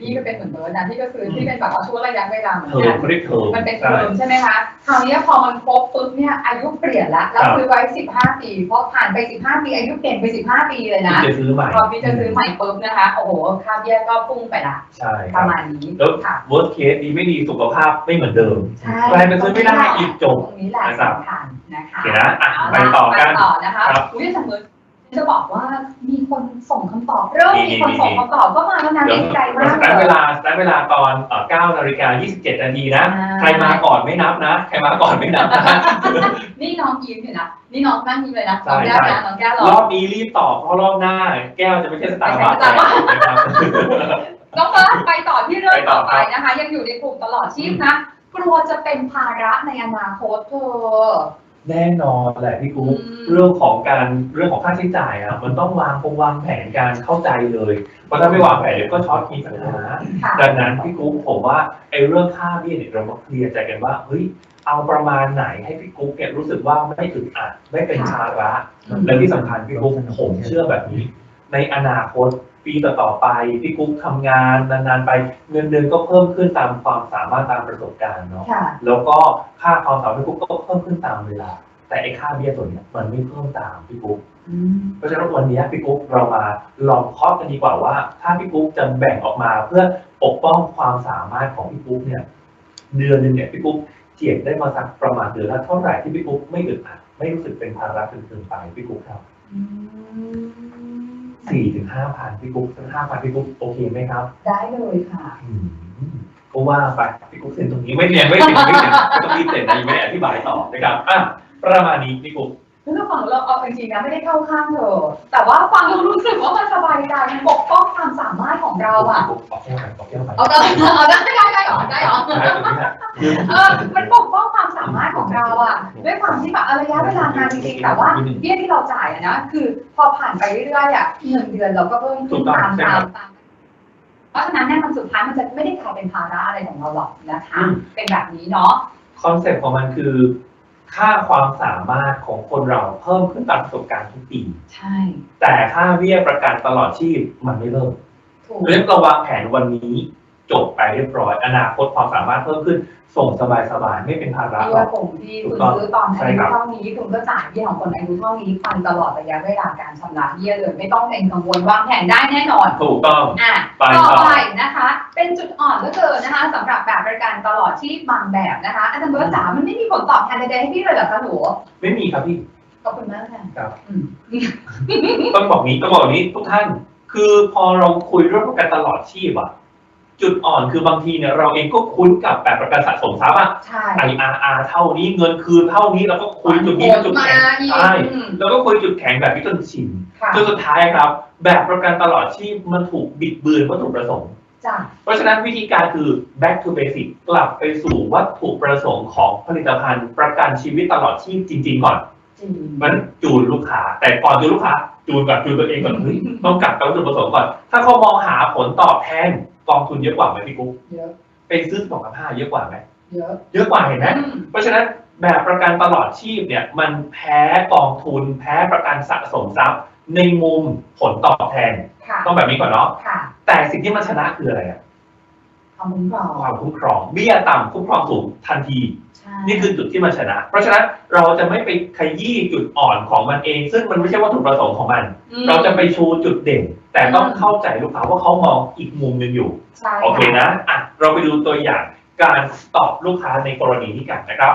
พี่ก็เป็นเหมือนเบิร์ดนะพี่ก็ซื้อที่เป็นแบบว่าช่วงระยะเวลาเหมือนเทอกัมน เขาเรียกเทอมมันเป็นใช่เทอมใช่ไหมคะ คราวนี้พอมันครบปุ๊บเนี่ยอายุเปลี่ยนละแล้วครับซื้อไว้สิบห้าปีพอผ่านไปสิบห้าปีอายุเปลี่ยนไปสิบห้าปีเลยนะที่จะซื้อใหม่พอพี่จะซื้อใหม่ปุ๊บนะคะโอ้โหค่าเบี้ยก็พุ่งไปละใช่คปรัระบมาณนี้แล้ว ค่ะ worst case ดีไม่ดีสุขภาพไม่เหมือนเดิม ใช่กลายเป็นซื้อไม่ได้อีกจบตรงนี้แหละนะครับ สำคัญนะคะโอเคนะอะเาไปละต่อกัน ไปต่อนะคะครับ อุ้ยสมมติ จะบอกว่ามีคนส่งคำตอบ เริ่มมีมีคนมีส่งคำตอบก็มาแล้วนะเดี๋ยวดีใจมาเรากสตาร์ทเวลาสตาร์ทเวลาตอนเอ่อ9นาฬิกา27นาทีนะ อ่า ใครมาก่อนไม่นับนะ ใครมาก่อนไม่นับนะ นี่น้องยิ้มอยู่นะนี่น้องนั่งยิ้มเลยนะใช่น้องแก้วใช่นะน้องแก้วรรออบนี้รีบตอบเพราะรอบหน้า แก้วจะไม่ใช่สตาร์บัคไม่ใช่ Starbucks นะครับ น้องเฟิร์สไปต่อที่เรื่องไปต่ต่ออครับไปนะคะ ยังอยู่ในกลุ่มตลอดชีพนะ กลัวจะเป็นภาระในอนาคตเธอ แน่นอนแหละพี่กุ๊กอืมเรื่องของการเรื่องของค่าใช้จ่ายอะมันต้องวางคงวางแผนการเข้าใจเลย เพราะถ้าไม่วางแผนเดี๋ยวก็ช็อตมีปัญหาค่ะดังนั้นพี่กุ๊กผมว่าไอ้เรื่องค่าเบี้ยเนี่ยเรามาเคลียร์ใจกันว่าเฮ้ยเอาประมาณไหนให้พี่กุ๊กเนี่ยรู้สึกว่าไม่อึดอัดไม่เป็นภาระอืมและที่สำคัญพี่กุ๊กผมเชื่อแบบนี้ ในอนาคตปีต่อๆไปพี่กุ๊กทำงานนานๆไปเงินเดือนก็เพิ่มขึ้นตามความสามารถตามประสบการณ์เนาะค่ะ แล้วก็ค่าความสามารถพี่กุ๊กก็เพิ่มขึ้นตามเวลา แต่ไอ้ค่าเบี้ยส่วนเนี้ยมันไม่เพิ่มตามพี่กุ๊กอืม เพราะฉะนั้นวันนี้พี่กุ๊กเรามาลองเคาะกันดีกว่าว่า ถ้าพี่กุ๊กจะแบ่งออกมาเพื่อปกป้องความสามารถของพี่กุ๊กเนี่ยเดือนหนึงเนี่ยพี่กุ๊กเจียดได้มาสักประมาณเดือนละเท่าไหร่ที่พี่กุ๊กไม่อึดอัดไม่รู้สึกเป็นภาระจนเกินไปพี่กุ๊กครับ อืม สี่ถึงห้าพันพี่กุ๊กถึงห้าพันพี่กุ๊กโอเคไหมครับ ได้เลยค่ะ อืมก็ว่าไปพี่กุ๊กเซ็นตรงนี้ไม่เรียนไม่เซ็นไม่เซ็นไม่ต้องรีบเซ็นนะยังไม่ได้อธิบายต่อนะครับอะประมาณนี้พี่กุ๊กคือฝั่งเราเอาจริงๆนะไม่ได้เข้าข้างเธอ แต่ว่าฟังแล้วรู้สึกว่ามันสบายใจมันปกป้องความสามารถของเราอะพี่กุ๊กออกแก้วไปออกแก้วไปเอาได้เอาได้ได้ได้หรอได้หรอได้ตรงนี้แหละคือเออมันปก เราอะด้วยความที่แบบเอาระยะเวลานานจริงๆแต่ว่าเบี้ยที่เราจ่ายอะนะคือพอผ่านไปเรื่อยๆอะเงินเดือนเราก็เพิ่มขึ้นตามตามตามเพราะฉะนั้นเนี่ยมันสุดท้ายมันจะไม่ได้กลายเป็นภาระอะไรของเราหรอกนะคะเป็นแบบนี้เนาะคอนเซ็ปต์ของมันคือ ค่าความสามารถของคนเราเพิ่มขึ้นตามประสบการณ์ทุกปีใช่ แต่ค่าเบี้ยประกันตลอดชีพมันไม่เริ่มถูกเรื่องเราวางแผนวันนี้ จบไปเรียบร้อย อนาคตความสามารถเพิ่มขึ้น ส่งสบายๆไม่เป็นภาระที่หรอว่ากกลุ่มที่คุณซื้อตอนอายุเท่านี้คุณก็จ่ายเบี้ยของคนอายุเท่านี้ไปตลอดระยะเวลาการชำระเบี้ยเลยไม่ต้องเป็นกังวลวางแผนได้แน่นอน ถูกต้อง อะไปต่ต่ออไปนะคะ เป็นจุดอ่อนเหลือเกินนะคะสำหรับแบบประกันตลอดชีพบางแบบนะคะอาจารย์เบิร์ตจ๋ามันไม่มีผลตอบแทนใดๆให้พี่เลยเหรอคะหนูไม่มีครับพี่ ขอบคุณมากค่ะครับ อืม ต้องบอกนี้ต้องบอกนี้ทุกท่าน คือพอเราคุยเรื่องประกันตลอดชีพอะ จุดอ่อนคือบางทีเนี่ยเราเองก็คุ้นกับแบบประกันสะสมทรัพย์อะ ใช่ IRR เท่านี้เงินคืนเท่านี้เราก็คุยจุดนี้เป็นจุดมาแข็งอีกใช่อืม แล้วก็คุยจุดแข็งแบบนี้จนชินค่ะจนสุดท้ายครับ แบบประกันตลอดชีพมันถูกบิดเบือนวัตถุประสงค์ จ้ะเพราะฉะนั้นวิธีการคือ back to basic กลับไปสู่วัตถุประสงค์ของผลิตภัณฑ์ประกันชีวิตตลอดชีพจริง ๆ ก่อน จริง มันจูนลูกค้า แต่ก่อนจูนลูกค้าจูนกับจูนตัวเองก่อนเฮ้ยต้องกลับไปวัตถุประสงค์ก่อน ถ้าเขามองหาผลตอบแทน กองทุนเยอะกว่าไหมพี่กุ๊กเยอะไปซื้อสองกับห้าเยอะกว่าไหมเยอะเยอะกว่าเห็นไหมอืมเพราะฉะนั้นแบบประกันตลอดชีพเนี่ยมันแพ้กองทุน แพ้ประกันสะสมทรัพย์ ในมุมผลตอบแทน ค่ะต้องแบบนี้ก่อนเนาะค่ะแต่สิ่งที่มันชนะคืออะไรอะความคุ้มครองความคุ้มครองเบี้ยต่ำคุ้มครองสูงทันที ใช่นี่คือจุดที่มันชนะ เพราะฉะนั้นเราจะไม่ไปขยี้จุดอ่อนของมันเอง ซึ่งมันไม่ใช่วัตถุประสงค์ของมันอืมเราจะไปชูจุดเด่น แต่ต้องอืมเข้าใจลูกค้าว่าเขามองอีกมุมหนึงอยู่ ใช่โอเคนะอะเราไปดูตัวอย่างการตอบลูกค้าในกรณีนี้กันนะครับ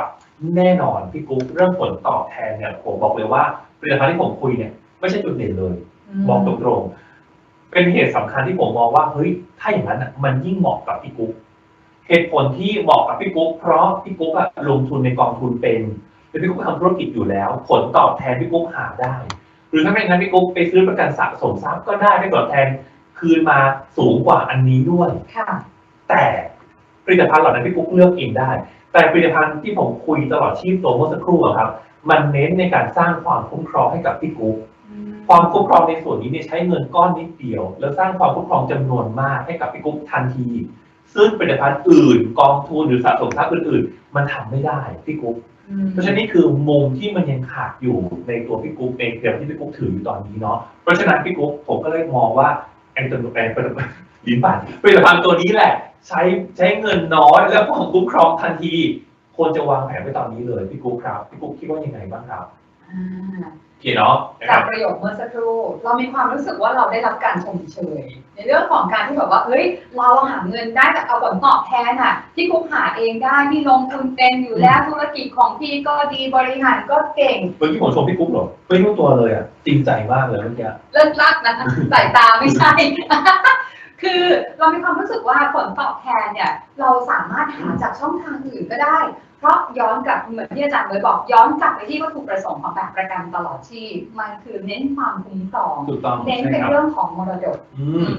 แน่นอนพี่กุ๊กเรื่องผลตอบแทนเนี่ยผมบอกเลยว่าผลิตภัณฑ์ที่ผมคุยเนี่ยไม่ใช่จุดเด่นเลยมบอกตรงๆ เป็นเหตุสำคัญที่ผมมองว่าเฮ้ยถ้าอย่างนั้นอะมันยิ่งเหมาะกับพี่กุ๊กเหตุผลที่เหมาะกับพี่กุ๊กเพราะพี่กุ๊กอะลงทุนในกองทุนเป็นและพี่กุ๊กทำธุรกิจอยู่แล้ว ผลตอบแทนพี่กุ๊กหาได้ หรือถ้าไม่งั้นพี่กุ๊กไปซื้อประกันสะสมทรัพย์ก็ได้ได้ผลตอบแทนคืนมาสูงกว่าอันนี้ด้วย ค่ะ แต่ผลิตภัณฑ์เหล่านั้นพี่กุ๊กเลือกเองได้ แต่ผลิตภัณฑ์ที่ผมคุยตลอดชีพตัวเมื่อสักครู่อะครับ มันเน้นในการสร้างความคุ้มครองให้กับพี่กุ๊กความคุ้มครองในส่วนนี้เนี่ยใช้เงินก้อนนิดเดียว แล้วสร้างความคุ้มครองจำนวนมากให้กับพี่กุ๊กทันที ซึ่งผลิตภัณฑ์อื่น กองทุนหรือสะสมทรัพย์อื่นๆ มันทำไม่ได้พี่กุ๊กอืม เพราะฉะนั้นนี่คือมุมที่มันยังขาดอยู่ในตัวพี่กุ๊กในเดียวที่พี่กุ๊กถืออยู่ตอนนี้เนาะเพราะฉะนั้นพี่กุ๊กผมก็เลยมองว่าไอ้ตัวไอ้ตัวลิ้นปั่นผลิตภัณฑ์ตัวนี้แหละ ใช้ใช้เงินน้อยแล้วก็คุ้มครองทันทีควรจะวางแผนไว้ตอนนี้เลยพี่กุ๊กครับพี่กุ๊กคิดว่ายังไงบ้างครับ อ่าโอเคเนาะนะคจารักบ ประโยคเมื่อสักครู่เรามีความรู้สึกว่าเราได้รับการชมเชย ในเรื่องของการที่แบบว่าเฮ้ยเราหาเงินได้จากเอาผลตอบแทนอะที่คุกหาเองได้ที่ลงทุนเป็นอยู่แล้วธุรกิจของพี่ก็ดีบริหารก็เก่งเมื่อกี้ผมชมพี่กุ๊กเหรอไม่รู้ตัวเลยอะจริงใจมากเลยเมื่อกี้เลิศลักนะสายตาไม่ใช่ คือเรามีความรู้สึกว่าผลตอบแทนเนี่ยเราสามารถหาจากช่องทางอื่นก็ได้ เพราะย้อนกลับเหมือนที่อาจารย์เลยบอกย้อนกลับไปที่วัตถุประสงค์ของแบบประกันตลอดชีพมันคือเน้นความคุ้มครองถูกต้องเน้นใช่เป็นครับเรื่องของมรดกอืม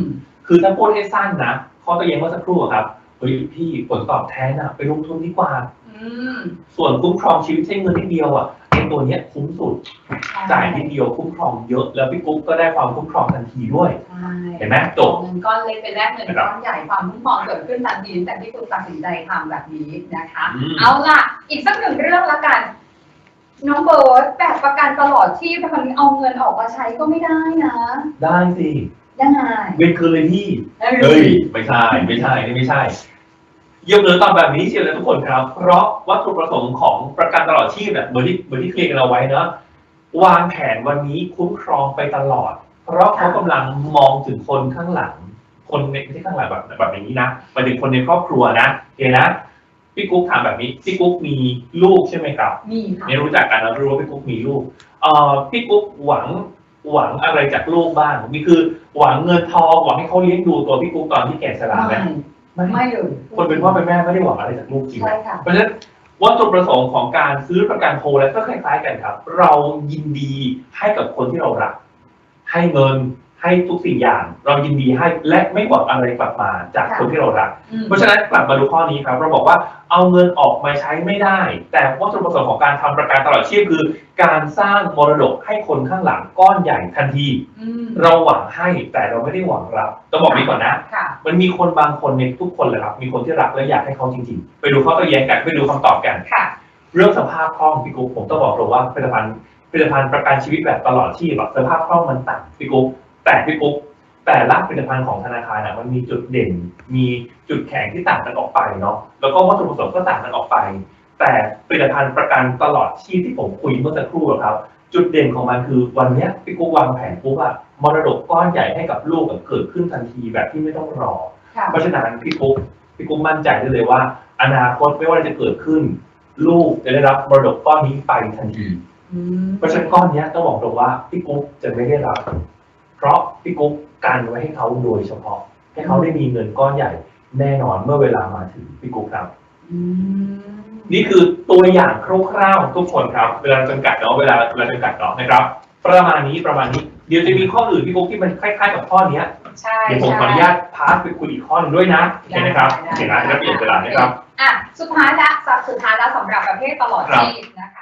คือถ้าพูดให้สั้นนะข้อตัวเองเมื่อสักครู่อะครับเฮ้ยพี่ผลตอบแทนอะไปลงทุนดีกว่าอืม ส่วนคุ้มครองชีวิตใช้เงินนิดเดียวอะไอ้ตัวเนี้ยคุ้มสุดจ่ายนิดเดียวคุ้มครองเยอะแล้วพี่กุ๊กก็ได้ความคุ้มครองทันทีด้วยใช่เห็นไหมจบเงินก้อนเล็กไปแลกเงินก้อนใหญ่ความคุ้มครองเกิดขึ้นทันทีแต่ที่คุณตัดสินใจทำแบบนี้นะคะอืมเอาล่ะ อีกสักหนึ่งเรื่องละกันน้องเบิร์ดแบบประกันตลอดชีพแต่มันเอาเงินออกมาใช้ก็ไม่ได้นะ ได้สิยังไงเว้นคืนเลยพี่เฮ้ยไม่ใช่ไม่ใช่นี่ไม่ใช่ เยี่ยมเลยตอนแบบนี้เชียวเลยทุกคนครับ เพราะวัตถุประสงค์ของประกันตลอดชีพแบบเหมือนที่เหมือนที่เคลียร์กันเอาไว้เนอะวางแผนวันนี้คุ้มครองไปตลอด เพราะเขากำลังมองถึงคนข้างหลัง คนในไม่ใช่ข้างหลังแบบแบบอย่างนี้นะหมายถึงคนในครอบครัวนะโอเคนะพี่กุ๊กถามแบบนี้พี่กุ๊กมีลูกใช่ไหมครับมีค่ะไม่รู้จักกันนะรู้ว่าพี่กุ๊กมีลูกเอ่อพี่กุ๊กหวังหวังอะไรจากลูกบ้างมีคือหวังเงินทองหวังให้เขาเลี้ยงดูตัวพี่กุ๊กตอนที่แก่ชราไหม ไม่ไม่เลยคนเป็นพ่อเป็นแม่ไม่ได้หวังอะไรจากลูกจริงไหมใช่ค่ะ เพราะฉะนั้นวัตถุประสงค์ของการซื้อประกันโฮและก็คล้ายๆกันครับ เรายินดีให้กับคนที่เรารัก ให้เงิน ให้ทุกสิ่งอย่าง เรายินดีให้และไม่หวังอะไรกลับมาจากคนที่เรารัก อืมเพราะฉะนั้นกลับมาดูข้อนี้ครับ เราบอกว่าเอาเงินออกมาใช้ไม่ได้ แต่วัตถุประสงค์ของการทำประกันตลอดชีพคือ การสร้างมรดกให้คนข้างหลังก้อนใหญ่ทันที อืมเราหวังให้แต่เราไม่ได้หวังรับต้องบอกนี้ก่อนนะ ค่ะ มันมีคนบางคนในทุกคนแหละครับ มีคนที่รักและอยากให้เขาจริงๆ ไปดูข้อโต้แย้งกันไปดูคำตอบกัน ค่ะ เรื่องสภาพคล่องพี่กุ๊กผมต้องบอกเลยว่าผลิตภัณฑ์ผลิตภัณฑ์ประกันชีวิตแบบตลอดชีพอะสภาพคล่องมันต่างพี่กุ๊ก แต่พี่กุ๊กแต่ละผลิตภัณฑ์ของธนาคารอะมันมีจุดเด่น มีจุดแข็งที่ต่างกันออกไปเนาะแล้วก็วัตถุประสงค์ก็ต่างกันออกไป แต่ผลิตภัณฑ์ประกันตลอดชีพที่ผมคุยเมื่อสักครู่อะครับ จุดเด่นของมันคือวันเนี้ยพี่กุ๊กวางแผนปุ๊บอะมรดกก้อนใหญ่ให้กับลูกอะเกิดขึ้นทันทีแบบที่ไม่ต้องรอค่ะเพราะฉะนั้นพี่กุ๊กพี่กุ๊กมั่นใจได้เลยว่า อนาคตไม่ว่าจะเกิดขึ้น ลูกจะได้รับมรดกก้อนนี้ไปทันทีอืมเพราะฉะนั้นก้อนเนี้ยต้องบอกตรงว่าพี่กุ๊กจะไม่ได้รับ เพราะพี่กุ๊กกันไว้ให้เขาโดยเฉพาะ ให้เขาได้มีเงินก้อนใหญ่แน่นอนเมื่อเวลามาถึงพี่กุ๊กครับอืมนี่คือตัวอย่างคร่าวๆทุกคนครับ เวลาจำกัดเนาะเวลาเวลาจำกัดเนาะนะครับ ประมาณนี้ประมาณนี้ เดี๋ยวจะมีข้ออื่นพี่กุ๊กที่มันคล้ายๆกับข้อเนี้ยใช่เดี๋ยวผมใช่ขออนุญาตพาสไปคุยอีกข้อหนึงด้วยนะโอเคนะครับได้โอเคนะจะเปลี่ยนเวลานะครับอะสุดท้ายละสับสุดท้ายแล้วสำหรับประเภทตลอดครับชีพนะคะ